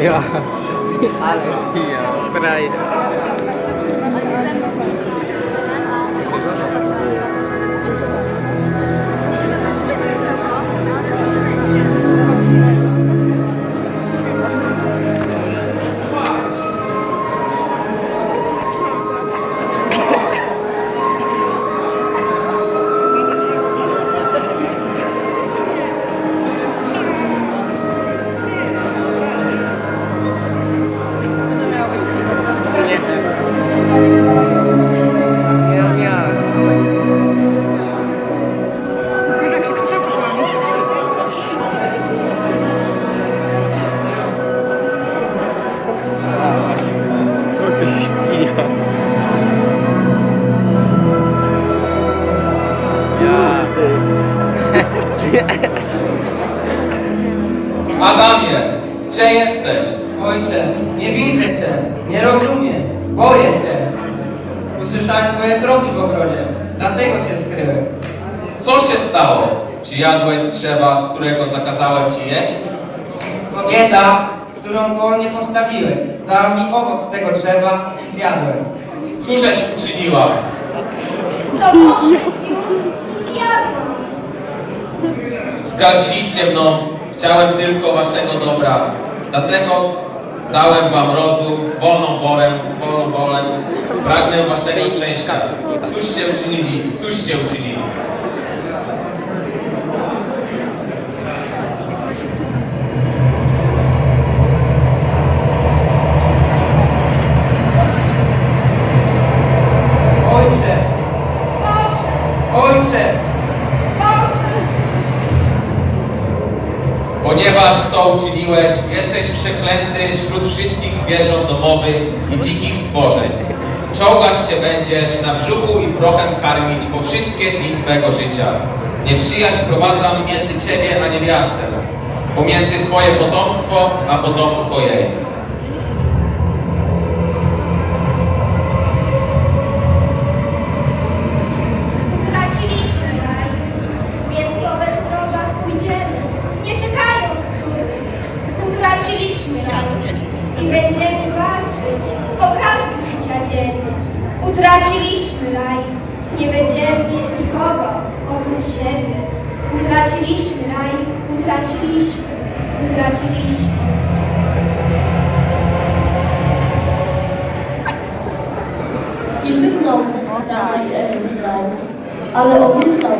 Yeah. It's, yeah, fries. Adamie, gdzie jesteś? Ojcze, nie widzę Cię, nie rozumiem, boję się. Usłyszałem Twoje kroki w ogrodzie, dlatego się skryłem. Co się stało? Czy jadłeś z drzewa, z którego zakazałem ci jeść? Kobieta, którą koło mnie postawiłeś, dała mi owoc tego drzewa i zjadłem. Cóżeś uczyniła? To poszły z i zjadłam. Zgardziliście mną, chciałem tylko waszego dobra. Dlatego dałem wam rozum, wolną wolę, wolną wolę. Pragnę waszego szczęścia. Cóżście uczynili? Cóżście uczynili? Ojcze, ojcze, Boże, Ponieważ to uczyniłeś, jesteś przeklęty wśród wszystkich zwierząt domowych i dzikich stworzeń. Czołgać się będziesz, na brzuchu i prochem karmić po wszystkie dni Twego życia. Nieprzyjaźń prowadzam między Ciebie a niewiastę, pomiędzy Twoje potomstwo a potomstwo jej. I będziemy walczyć o każdy życia dzień. Utraciliśmy raj, nie będziemy mieć nikogo oprócz siebie. Utraciliśmy raj, utraciliśmy, utraciliśmy. I wygnał Adama i Ewę ale obiecał